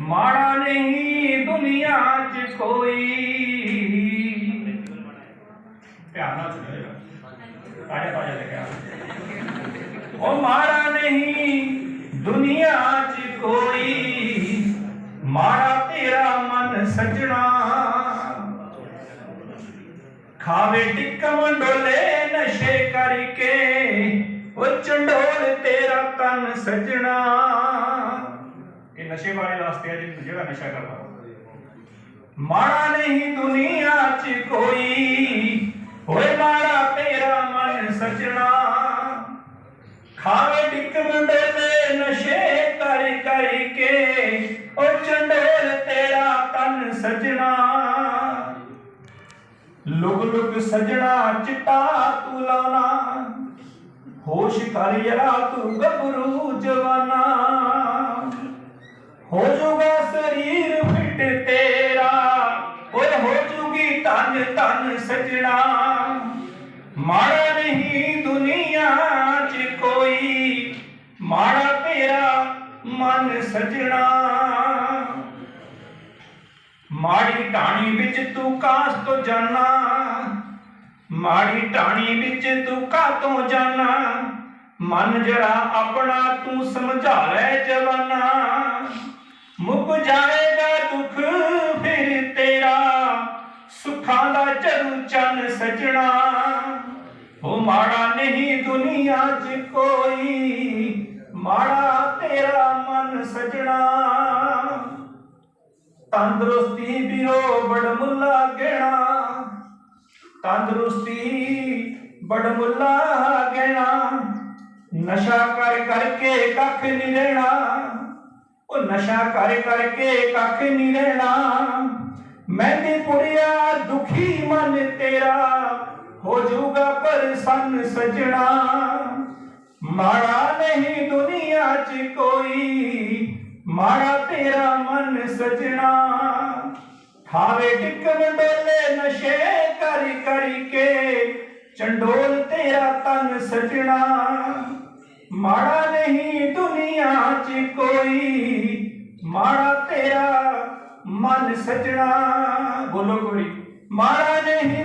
माड़ा नहीं दुनिया च कोई। ओ माड़ा नहीं दुनिया च कोई। माड़ा तेरा मन सजना। खावे टिक मंडोले नशे करके चंडोल तेरा तन सजना। ਨਸ਼ੇ ਵਾਲੇ ਰਸਤੇ ਆ ਜਿਹੜਾ ਨਸ਼ਾ ਕਰਦਾ। ਮਾੜਾ ਨਹੀਂ ਦੁਨੀਆ 'ਚ ਕੋਈ, ਹੋਏ ਮਾੜਾ ਤੇਰਾ ਮਨ ਸਜਣਾ। ਖਾਵੇ ਟਿੱਕਮ ਡੋਲੇ ਨਸ਼ੇ ਕਰ ਕਰਕੇ ਉਹ ਚੰਡੋਲ ਤੇਰਾ ਤਨ ਸਜਣਾ। ਲੁਕ ਲੁਕ ਸਜਣਾ, ਚਿੱਟਾ ਤੂੰ ਲਾਣਾ ਹੋਸ਼ ਕਰ ਯਰਾ ਤੂੰ ਗੱਭਰੂ। ਮਾੜਾ ਨਹੀਂ ਦੁਨੀਆ 'ਚ ਕੋਈ, ਮਾੜਾ ਤੇਰਾ ਮਨ ਸਜਣਾ। ਮਾੜੀ ਢਾਣੀ ਵਿੱਚ ਤੂੰ ਕਾਸ ਤੋਂ ਜਾਣਾ ਮਾੜੀ ਢਾਣੀ ਵਿੱਚ ਤੂੰ ਕਾਤੋਂ ਜਾਣਾ ਮਨ ਜਿਹੜਾ ਆਪਣਾ ਤੂੰ ਸਮਝਾ ਲੈ ਜਵਾਨਾ। ਮੁੱਕ ਜਾਏਗਾ ਦੁੱਖ ਫਿਰ ਤੇਰਾ, ਸੁੱਖਾਂ ਦਾ ਚਰੂ ਚੰਨ ਸਜਣਾ। ਉਹ ਮਾੜਾ ਨਹੀਂ ਦੁਨੀਆ 'ਚ ਕੋਈ, ਮਾੜਾ ਤੇਰਾ ਮਨ ਸਜਣਾ। ਤੰਦਰੁਸਤੀ ਵੀਰੋ ਬੜ ਮੁੱਲਾ ਗਹਿਣਾ। ਤੰਦਰੁਸਤੀ ਬੜ ਮੁੱਲਾ ਗਹਿਣਾ। ਨਸ਼ਾ ਕਰ ਕਰਕੇ ਕੱਖ ਨਹੀਂ ਰਹਿਣਾ। ਉਹ ਨਸ਼ਾ ਕਰ ਕਰਕੇ ਕੱਖ ਨਹੀਂ ਰਹਿਣਾ। ਮਹਿੰਦੀ ਪੁੜਿਆ ਦੁਖੀ ਮਨ ਤੇਰਾ। हो जूगा परसन सजना। माड़ा नहीं दुनिया च कोई माड़ा तेरा मन सजना। ठावे टिकन बेले नशे कर करके चंडोल तेरा तन सजना। माड़ा नहीं दुनिया च कोई माड़ा तेरा मन सजना। बोलो कोई माड़ा नहीं